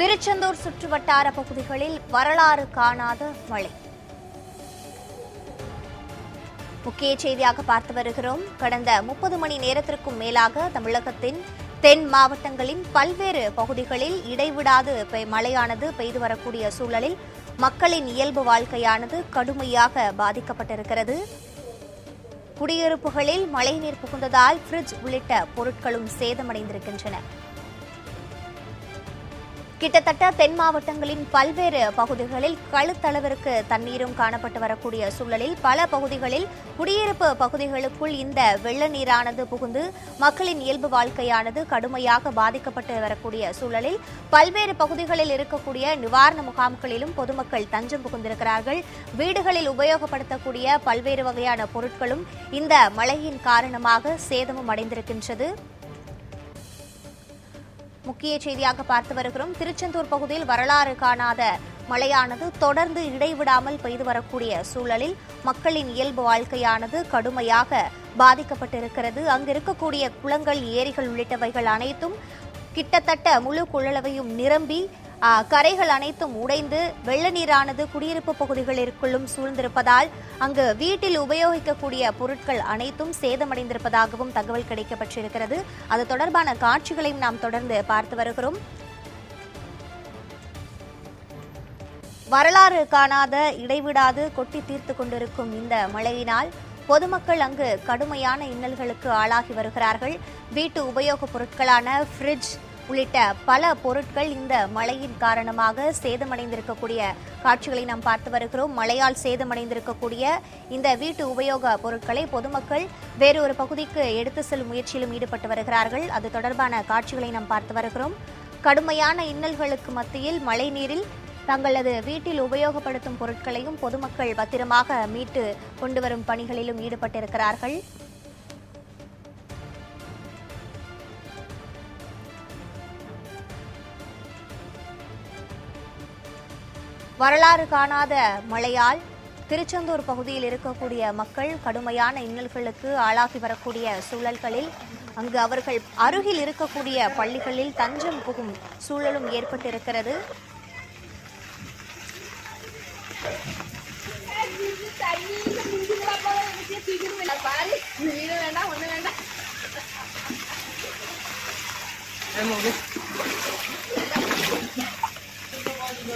திருச்செந்தூர் சுற்றுவட்டார பகுதிகளில் வரலாறு காணாத மழை. முக்கிய செய்தியாக பார்த்து வருகிறோம். கடந்த முப்பது மணி நேரத்திற்கும் மேலாக தமிழகத்தின் தென் மாவட்டங்களின் பல்வேறு பகுதிகளில் இடைவிடாது பெ- மழையானது பெய்து வரக்கூடிய சூழலில் மக்களின் இயல்பு வாழ்க்கையானது கடுமையாக பாதிக்கப்பட்டிருக்கிறது. குடியிருப்புகளில் மழைநீர் புகுந்ததால் ஃப்ரிட்ஜ் உள்ளிட்ட பொருட்களும் சேதமடைந்திருக்கின்றன. கிட்டத்தட்ட தென் மாவட்டங்களின் பல்வேறு பகுதிகளில் கழுத்தளவிற்கு தண்ணீரும் காணப்பட்டு வரக்கூடிய சூழலில் பல பகுதிகளில் குடியிருப்பு பகுதிகளுக்குள் இந்த வெள்ள நீரானது புகுந்து மக்களின் இயல்பு வாழ்க்கையானது கடுமையாக பாதிக்கப்பட்டு வரக்கூடிய சூழலில் பல்வேறு பகுதிகளில் இருக்கக்கூடிய நிவாரண முகாம்களிலும் பொதுமக்கள் தஞ்சம் புகுந்திருக்கிறார்கள். வீடுகளில் உபயோகப்படுத்தக்கூடிய பல்வேறு வகையான பொருட்களும் இந்த மழையின் காரணமாக சேதமும் அடைந்திருக்கின்றது. முக்கிய செய்தியாக பார்த்து வருகிறோம். திருச்செந்தூர் பகுதியில் வரலாறு காணாத மழையானது தொடர்ந்து இடைவிடாமல் பெய்து வரக்கூடிய சூழலில் மக்களின் இயல்பு வாழ்க்கையானது கடுமையாக பாதிக்கப்பட்டிருக்கிறது. அங்கிருக்கக்கூடிய குளங்கள் ஏரிகள் உள்ளிட்டவைகள் அனைத்தும் கிட்டத்தட்ட முழு குழலவையும் நிரம்பி கரைகள் அனைத்தும் உடைந்து வெள்ள நீரானது குடியிருப்பு பகுதிகளிற்குள்ளும் சூழ்ந்திருப்பதால் அங்கு வீட்டில் உபயோகிக்கக்கூடிய பொருட்கள் அனைத்தும் சேதமடைந்திருப்பதாகவும் தகவல் கிடைக்கப்பட்டிருக்கிறது. அது தொடர்பான காட்சிகளையும் நாம் தொடர்ந்து பார்த்து வருகிறோம். வரலாறு காணாத இடைவிடாது கொட்டி தீர்த்து கொண்டிருக்கும் இந்த மழையினால் பொதுமக்கள் அங்கு கடுமையான இன்னல்களுக்கு ஆளாகி வருகிறார்கள். வீட்டு உபயோகப் பொருட்களான ஃப்ரிட்ஜ் உள்ளிட்ட பல பொருட்கள் இந்த மழையின் காரணமாக சேதமடைந்திருக்கக்கூடிய காட்சிகளை நாம் பார்த்து வருகிறோம். மழையால் சேதமடைந்திருக்கக்கூடிய இந்த வீட்டு உபயோக பொருட்களை பொதுமக்கள் வேறொரு பகுதிக்கு எடுத்து செல்லும் முயற்சியிலும் ஈடுபட்டு வருகிறார்கள். அது தொடர்பான காட்சிகளை நாம் பார்த்து வருகிறோம். கடுமையான இன்னல்களுக்கு மத்தியில் மழைநீரில் தங்களது வீட்டில் உபயோகப்படுத்தும் பொருட்களையும் பொதுமக்கள் பத்திரமாக மீட்டு கொண்டு வரும் பணிகளிலும் ஈடுபட்டிருக்கிறார்கள். வரலாறு காணாத மழையால் திருச்செந்தூர் பகுதியில் இருக்கக்கூடிய மக்கள் கடுமையான இன்னல்களுக்கு ஆளாகி வரக்கூடிய சூழல்களில் அங்கு அவர்கள் அருகில் இருக்கக்கூடிய பள்ளிகளில் தஞ்சம் புகும் சூழலும் ஏற்பட்டிருக்கிறது.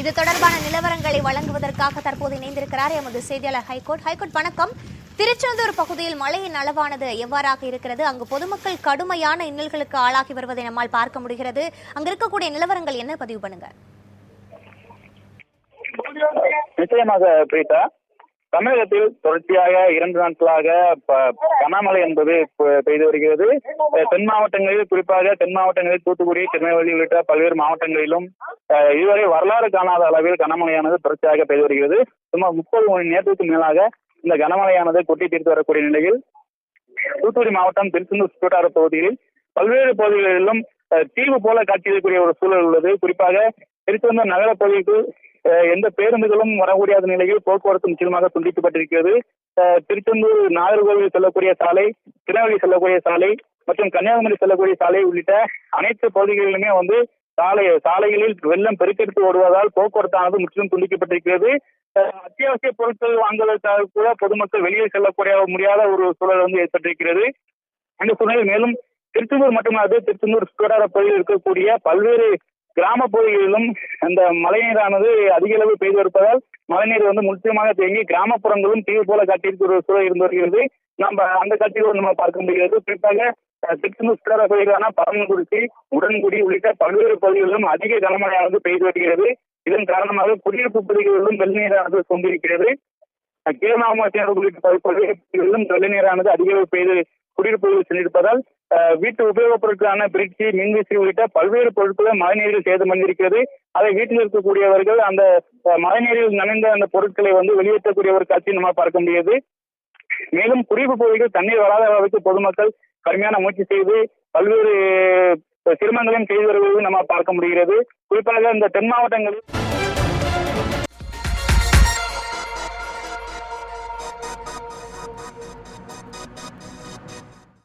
இது தொடர்பான நிலவரங்களை வழங்குவதற்காக தற்போது இணைந்திருக்கிறார் எமது செய்தியாளர் ஹைகோர்ட். ஹைகோர்ட் வணக்கம். திருச்செந்தூர் பகுதியில் மழையின் அளவானது எவ்வாறாக இருக்கிறது? அங்கு பொதுமக்கள் கடுமையான இன்னல்களுக்கு ஆளாகி வருவதை நம்மால் பார்க்க முடிகிறது. அங்கு இருக்கக்கூடிய நிலவரங்கள் என்ன? பதிவு பண்ணுங்க. நிச்சயமாக பிரீதா தமிழகத்தில் தொடர்ச்சியாக இரண்டு நாட்களாக கனமழை என்பது பெய்து வருகிறது. தென் மாவட்டங்களில் குறிப்பாக தென் மாவட்டங்களில் தூத்துக்குடி திருநெல்வேலி உள்ளிட்ட பல்வேறு மாவட்டங்களிலும் இதுவரை வரலாறு காணாத அளவில் கனமழையானது தொடர்ச்சியாக பெய்து வருகிறது. சுமார் முப்பது மணி நேரத்துக்கு மேலாக இந்த கனமழையானது கொட்டி தீர்த்து வரக்கூடிய நிலையில் தூத்துக்குடி மாவட்டம் திருச்செந்தூர் சுற்றுவட்டார பகுதியில் பல்வேறு பகுதிகளிலும் அஹ், தீவு போல காட்சியளிக்கக்கூடிய ஒரு சூழல் உள்ளது. குறிப்பாக திருச்செந்தூர் நகர பகுதிக்கு எந்த பேருந்துகளும் வரமுடியாத நிலையில் போக்குவரத்து முற்றிலுமாக துண்டிக்கப்பட்டிருக்கிறது. திருச்செந்தூர் நாகர்கோவில் செல்லக்கூடிய சாலை திருநெல்வேலி செல்லக்கூடிய சாலை மற்றும் கன்னியாகுமரி செல்லக்கூடிய சாலை உள்ளிட்ட அனைத்து பகுதிகளிலுமே வந்து சாலை சாலைகளில் வெள்ளம் பெருக்கெடுத்து ஓடுவதால் போக்குவரத்தானது முற்றிலும் துண்டிக்கப்பட்டிருக்கிறது. அஹ், அத்தியாவசிய பொருட்கள் வாங்குவதற்காக கூட பொதுமக்கள் வெளியே செல்லக்கூடிய முடியாத ஒரு சூழல் வந்து ஏற்பட்டிருக்கிறது. அந்த சூழ்நிலையில் மேலும் திருச்செந்தூர் மட்டுமல்லாது திருச்செந்தூர் சுகாதார பகுதியில் இருக்கக்கூடிய பல்வேறு கிராம பகுதிகளிலும் அந்த மழைநீரானது அதிக அளவு பெய்து வருவதால் மழைநீர் வந்து முற்றிலுமாக தேங்கி கிராமப்புறங்களும் தீவு போல காட்டியிருக்கிற ஒரு சூழல் இருந்து வருகிறது. நம்ம அந்த கட்சிகளும் நம்ம பார்க்க முடிகிறது. குறிப்பாக அஹ், திருச்செந்தூர் சுற்றுலா பகுதிகளான பரமக்குறிச்சி உடன்குடி உள்ளிட்ட பல்வேறு பகுதிகளிலும் அதிக கனமழையானது பெய்து வருகிறது. இதன் காரணமாக குடியிருப்பு பகுதிகளிலும் வெள்ளநீரானது கொண்டிருக்கிறது கேரளாமத்தினர் உள்ளிட்ட பல்வேறு பகுதிகளிலும் வெள்ளநீரானது அதிக அளவு பெய்து குடியிருப்புகளில் சென்றிருப்பதால் வீட்டு உபயோகப் பொருட்களான பிரிட்ஜி மின்விசி உள்ளிட்ட பல்வேறு பொருட்களை மழைநீரில் சேதமடைந்திருக்கிறது அதை வீட்டில் இருக்கக்கூடியவர்கள் அந்த மழைநீரில் நனைந்த அந்த பொருட்களை வந்து வெளியேற்றக்கூடிய ஒரு காட்சி நம்ம பார்க்க முடியுது. மேலும் குறிப்பு பகுதிகள் தண்ணீர் வராத அளவுக்கு பொதுமக்கள் கடுமையான முயற்சி செய்து பல்வேறு சிரமங்களையும் செய்து வருவது நம்ம பார்க்க முடிகிறது. குறிப்பாக இந்த தென் மாவட்டங்களில்